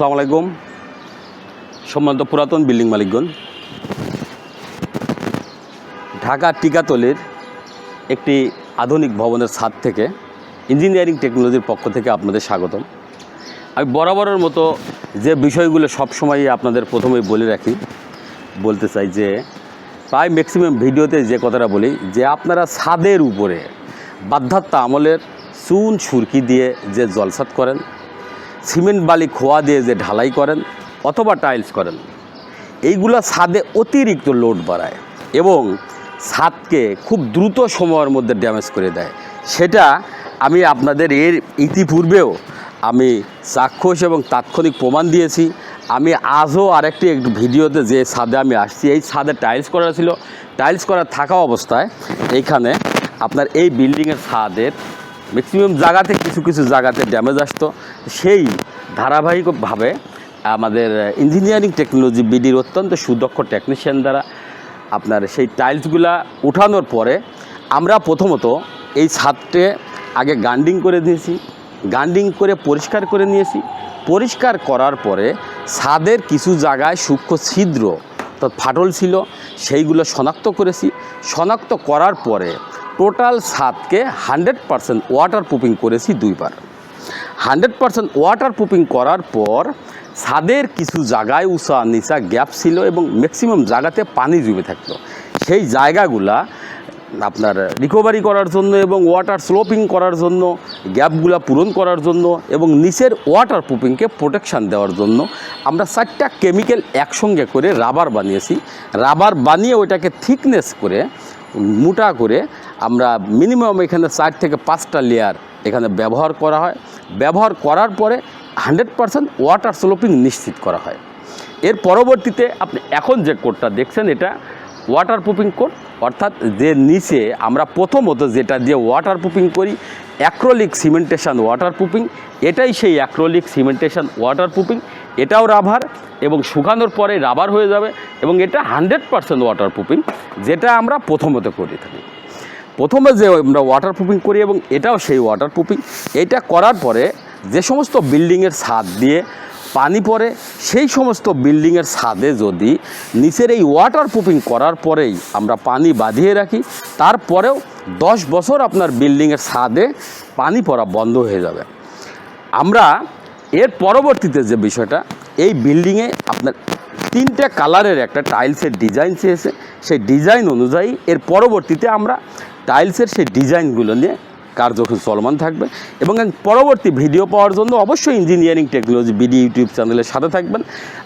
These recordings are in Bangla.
আসসালামু আলাইকুম। সম্মানিত পুরাতন বিল্ডিং মালিকগণ। ঢাকা টিকাতলির একটি আধুনিক ভবনের ছাদ থেকে ইঞ্জিনিয়ারিং টেকনোলজির পক্ষ থেকে আপনাদের স্বাগতম। আমি বরাবরের মতো যে বিষয়গুলো সবসময়ই আপনাদের প্রথমেই বলে রাখি, বলতে চাই যে প্রায় ম্যাক্সিমাম ভিডিওতে যে কথাটা বলি, যে আপনারা ছাদের উপরে বাধ্যাত্ম আমলের চুন সুরকি দিয়ে যে জলসাত করেন সিমেন্ট বালি খোয়া দিয়ে যে ঢালাই করেন অথবা টাইলস করেন, এইগুলো ছাদে অতিরিক্ত লোড বাড়ায় এবং ছাদকে খুব দ্রুত সময়ের মধ্যে ড্যামেজ করে দেয়। সেটা আমি আপনাদের এর ইতিপূর্বেও আমি চাক্ষুষ এবং তাৎক্ষণিক প্রমাণ দিয়েছি। আমি আজও আরেকটি একটু ভিডিওতে যে ছাদে আমি আসছি, এই ছাদে টাইলস করা ছিল। টাইলস করা থাকা অবস্থায় এইখানে আপনার এই বিল্ডিংয়ের ছাদের ম্যাক্সিমাম জায়গাতে কিছু কিছু জায়গাতে ড্যামেজ আসতো। সেই ধারাবাহিকভাবে আমাদের ইঞ্জিনিয়ারিং টেকনোলজি বিডির অত্যন্ত সুদক্ষ টেকনিশিয়ান দ্বারা আপনার সেই টাইলসগুলা উঠানোর পরে আমরা প্রথমত এই ছাদটে আগে গান্ডিং করে দিয়েছি গান্ডিং করে পরিষ্কার করে নিয়েছি। পরিষ্কার করার পরে ছাদের কিছু জায়গায় সূক্ষ্ম ছিদ্র অর্থাৎ ফাটল ছিল, সেইগুলো শনাক্ত করেছি। শনাক্ত করার পরে টোটাল ছাদকে হান্ড্রেড পারসেন্ট ওয়াটার প্রুফিং করেছি দুইবার। হান্ড্রেড পারসেন্ট ওয়াটার প্রুফিং করার পর ছাদের কিছু জায়গায় উঁচা নিচা গ্যাপ ছিল এবং ম্যাক্সিমাম জায়গাতে পানি জমে থাকতো। সেই জায়গাগুলা আপনার রিকভারি করার জন্য এবং ওয়াটার স্লোপিং করার জন্য, গ্যাপগুলা পূরণ করার জন্য এবং নিচের ওয়াটার প্রুফিংকে প্রোটেকশান দেওয়ার জন্য আমরা চারটা কেমিক্যাল একসঙ্গে করে রাবার বানিয়েছি। রাবার বানিয়ে ওইটাকে থিকনেস করে মোটা করে আমরা মিনিমাম এখানে চার থেকে পাঁচটা লেয়ার এখানে ব্যবহার করা হয়। ব্যবহার করার পরে হান্ড্রেড পারসেন্ট ওয়াটার স্লোপিং নিশ্চিত করা হয়। এর পরবর্তীতে আপনি এখন যে কোডটা দেখছেন, এটা ওয়াটার প্রুফিং কোড অর্থাৎ যে নিচে আমরা প্রথমত যেটা দিয়ে ওয়াটার প্রুফিং করি অ্যাক্রোলিক সিমেন্টেশন ওয়াটার প্রুফিং এটাই সেই অ্যাক্রোলিক সিমেন্টেশন ওয়াটার প্রুফিং এটাও রাবার এবং শুকানোর পরে রাবার হয়ে যাবে এবং এটা হান্ড্রেড পারসেন্ট ওয়াটার প্রুফিং যেটা আমরা প্রথমত করে থাকি। প্রথমে যে আমরা ওয়াটার প্রুফিং করি এবং এটাও সেই ওয়াটার প্রুফিং এটা করার পরে যে সমস্ত বিল্ডিংয়ের ছাদ দিয়ে পানি পড়ে, সেই সমস্ত বিল্ডিংয়ের ছাদে যদি নিচের এই ওয়াটার প্রুফিং করার পরেই আমরা পানি বাঁধিয়ে রাখি, তারপরেও দশ বছর আপনার বিল্ডিংয়ের ছাদে পানি পড়া বন্ধ হয়ে যাবে। আমরা এর পরবর্তীতে যে বিষয়টা, এই বিল্ডিংয়ে আপনার তিনটে কালারের একটা টাইলসের ডিজাইন চেয়েছে। সেই ডিজাইন অনুযায়ী এর পরবর্তীতে আমরা টাইলসের সেই ডিজাইনগুলো নিয়ে কার্যক্রম চলমান থাকবে এবং পরবর্তী ভিডিও পাওয়ার জন্য অবশ্যই ইঞ্জিনিয়ারিং টেকনোলজি, বিডি, ইউটিউব চ্যানেলের সাথে থাকবেন।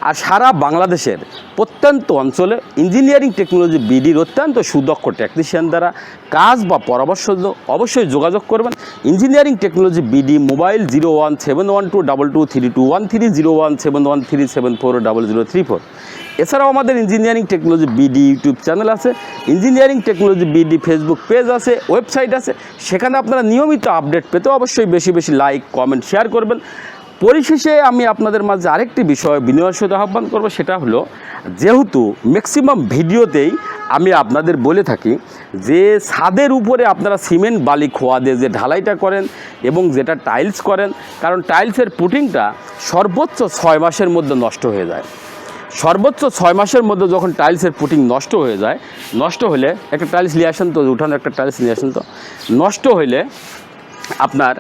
আর সারা বাংলাদেশের প্রত্যন্ত অঞ্চলে ইঞ্জিনিয়ারিং টেকনোলজি, বিডির অত্যন্ত সুদক্ষ টেকনিশিয়ান দ্বারা কাজ বা পরামর্শ অবশ্যই যোগাযোগ করবেন। Engineering technology, BD, mobile zero one seven one two double two three two one three zero one seven one three seven four double zero three four. এছাড়াও আমাদের engineering technology BD YouTube channel আছে engineering technology BD Facebook page আছে ওয়েবসাইট আছে, সেখানে আপনারা নিয়মিত আপডেট পেতে অবশ্যই বেশি বেশি লাইক কমেন্ট শেয়ার করবেন। পরিশেষে আমি আপনাদের মাঝে আরেকটি বিষয় বিনিময়ের সাথে আহ্বান করব, সেটা হলো, যেহেতু ম্যাক্সিমাম ভিডিওতেই আমি আপনাদের বলে থাকি যে ছাদের উপরে আপনারা সিমেন্ট বালি খোয়া দিয়ে যে ঢালাইটা করেন এবং যেটা টাইলস করেন, কারণ টাইলসের পুটিংটা সর্বোচ্চ ছয় মাসের মধ্যে নষ্ট হয়ে যায়। সর্বোচ্চ ছয় মাসের মধ্যে যখন টাইলসের পুটিং নষ্ট হয়ে যায়, নষ্ট হলে একটা টাইলস নিয়ে আসেন তো, উঠানো একটা টাইলস নিয়ে আসেন তো, নষ্ট হলে আপনার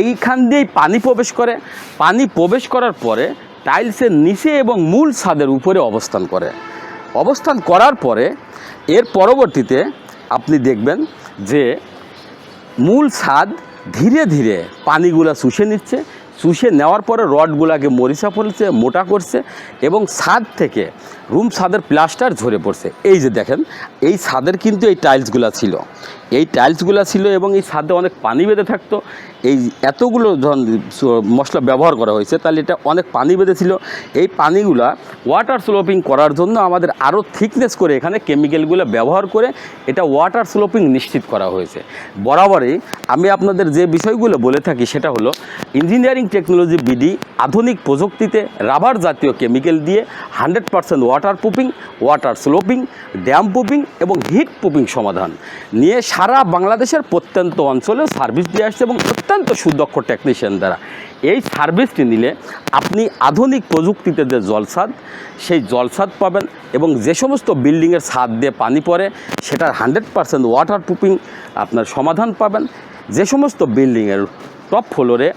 এইখান দিয়েই পানি প্রবেশ করে। পানি প্রবেশ করার পরে টাইলসের নিচে এবং মূল ছাদের উপরে অবস্থান করে। অবস্থান করার পরে এর পরবর্তীতে আপনি দেখবেন যে মূল ছাদ ধীরে ধীরে পানিগুলা শুষে নিচ্ছে শুষে নেওয়ার পরে রডগুলাকে মরিচা ফেলছে মোটা করছে এবং ছাদ থেকে রুম ছাদের প্লাস্টার ঝরে পড়ছে। এই যে দেখেন, এই ছাদের কিন্তু এই টাইলসগুলো ছিল। এই টাইলসগুলো ছিল এবং এই ছাদে অনেক পানি বেঁধে থাকতো। এই এতগুলো যখন মশলা ব্যবহার করা হয়েছে, তাহলে এটা অনেক পানি বেঁধেছিল। এই পানিগুলা ওয়াটার স্লোপিং করার জন্য আমাদের আরও থিকনেস করে এখানে কেমিক্যালগুলো ব্যবহার করে এটা ওয়াটার স্লোপিং নিশ্চিত করা হয়েছে। বরাবরই আমি আপনাদের যে বিষয়গুলো বলে থাকি, সেটা হলো ইঞ্জিনিয়ারিং টেকনোলজি বিডি আধুনিক প্রযুক্তিতে রাবার জাতীয় কেমিক্যাল দিয়ে hundred percent water proofing water sloping damp proofing এবং হিট প্রুফিং সমাধান। নিয়ে সারা বাংলাদেশের প্রত্যন্ত অঞ্চলে সার্ভিস দিয়ে আসছে এবং অত্যন্ত সুদক্ষ টেকনিশিয়ান দ্বারা। এই সার্ভিসটি নিলে আপনি আধুনিক প্রযুক্তিতে যে জলসাদ, সেই জলসাদ পাবেন এবং যে সমস্ত বিল্ডিংয়ের ছাদ দিয়ে পানি পড়ে, সেটার হান্ড্রেড পারসেন্ট ওয়াটার প্রুফিং আপনার সমাধান পাবেন। যে সমস্ত বিল্ডিংয়ের টপ ফ্লোরে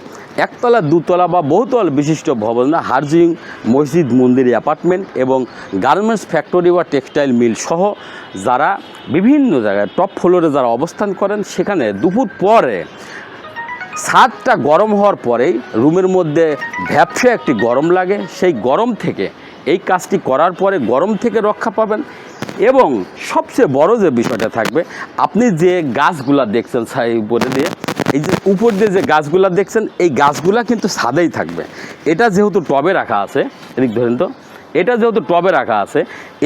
একতলা, দুতলা বা বহুতল বিশিষ্ট ভবন হার্জিং মসজিদ, মন্দির, অ্যাপার্টমেন্ট এবং গার্মেন্টস ফ্যাক্টরি বা টেক্সটাইল মিল সহ যারা বিভিন্ন জায়গায় টপ ফ্লোরে যারা অবস্থান করেন, সেখানে দুপুর পরে ছাদটা গরম হওয়ার পরেই রুমের মধ্যে ভ্যাপসে একটি গরম লাগে। সেই গরম থেকে, এই কাজটি করার পরে গরম থেকে রক্ষা পাবেন এবং সবচেয়ে বড় যে বিষয়টা থাকবে, আপনি যে গাছগুলা দেখছেন ছাই উপরে দিয়ে এই যে উপর দিয়ে যে গাছগুলা দেখছেন, এই গাছগুলা কিন্তু ছাদেই থাকবে। এটা যেহেতু টবে রাখা আছে, এদিক ধরেন তো, এটা যেহেতু টবে রাখা আছে,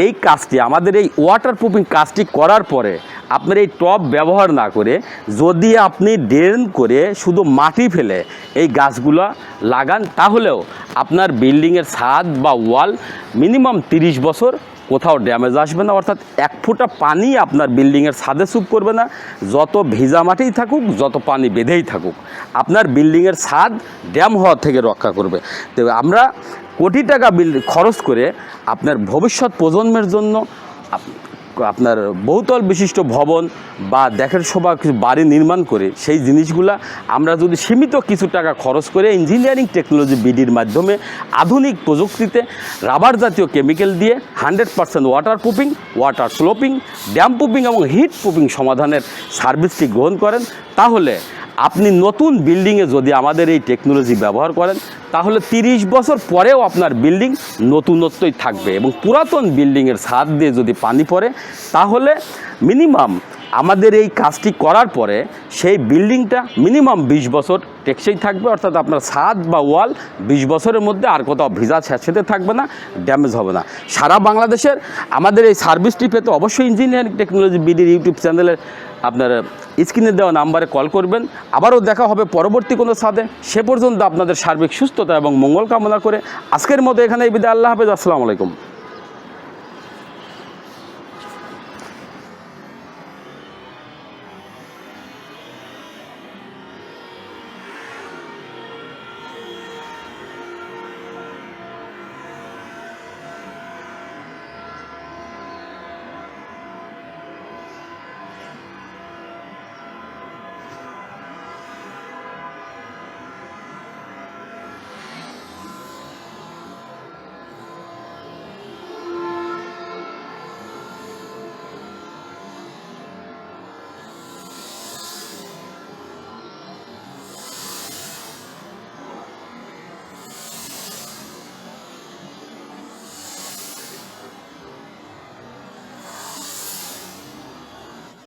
এই কাজটি, আমাদের এই ওয়াটার প্রুফিং কাজটি করার পরে আপনার এই টব ব্যবহার না করে যদি আপনি ড্রেন করে শুধু মাটি ফেলে এই গাছগুলা লাগান, তাহলেও আপনার বিল্ডিংয়ের ছাদ বা ওয়াল মিনিমাম তিরিশ বছর কোথাও ড্যামেজ আসবে না, অর্থাৎ এক ফুটা পানি আপনার বিল্ডিংয়ের ছাদে স্যুপ করবে না। যত ভিজা মাটিই থাকুক, যত পানি বেঁধেই থাকুক, আপনার বিল্ডিংয়ের ছাদ ড্যাম হওয়ার থেকে রক্ষা করবে। তো আমরা কোটি টাকা বিল খরচ করে আপনার ভবিষ্যৎ প্রজন্মের জন্য আপনার বহুতল বিশিষ্ট ভবন বা দেখের শোভা কিছু বাড়ি নির্মাণ করে, সেই জিনিসগুলা আমরা যদি সীমিত কিছু টাকা খরচ করে ইঞ্জিনিয়ারিং টেকনোলজি বিডির মাধ্যমে আধুনিক প্রযুক্তিতে রাবার জাতীয় কেমিক্যাল দিয়ে hundred percent water proofing water sloping damp proofing এবং হিট প্রুফিং সমাধানের সার্ভিসটি গ্রহণ করেন, তাহলে আপনি নতুন বিল্ডিংয়ে যদি আমাদের এই টেকনোলজি ব্যবহার করেন, তাহলে তিরিশ বছর পরেও আপনার বিল্ডিং নতুনত্বই থাকবে এবং পুরাতন বিল্ডিংয়ের ছাদ দিয়ে যদি পানি পড়ে, তাহলে মিনিমাম আমাদের এই কাজটি করার পরে সেই বিল্ডিংটা মিনিমাম বিশ বছর টেকসই থাকবে, অর্থাৎ আপনার ছাদ বা ওয়াল বিশ বছরের মধ্যে আর কোথাও ভিজা ছেঁচেতে থাকবে না, ড্যামেজ হবে না। সারা বাংলাদেশের আমাদের এই সার্ভিসটি পেতে অবশ্যই ইঞ্জিনিয়ারিং টেকনোলজি বিডির ইউটিউব চ্যানেলের আপনার স্ক্রিনে দেওয়া নাম্বারে কল করবেন। আবারও দেখা হবে পরবর্তী কোনো সাথে সে পর্যন্ত আপনাদের সার্বিক সুস্থতা এবং মঙ্গল কামনা করে আজকের মতো এখানে বিদায়। আল্লাহ হাফেজ। আসসালামু আলাইকুম।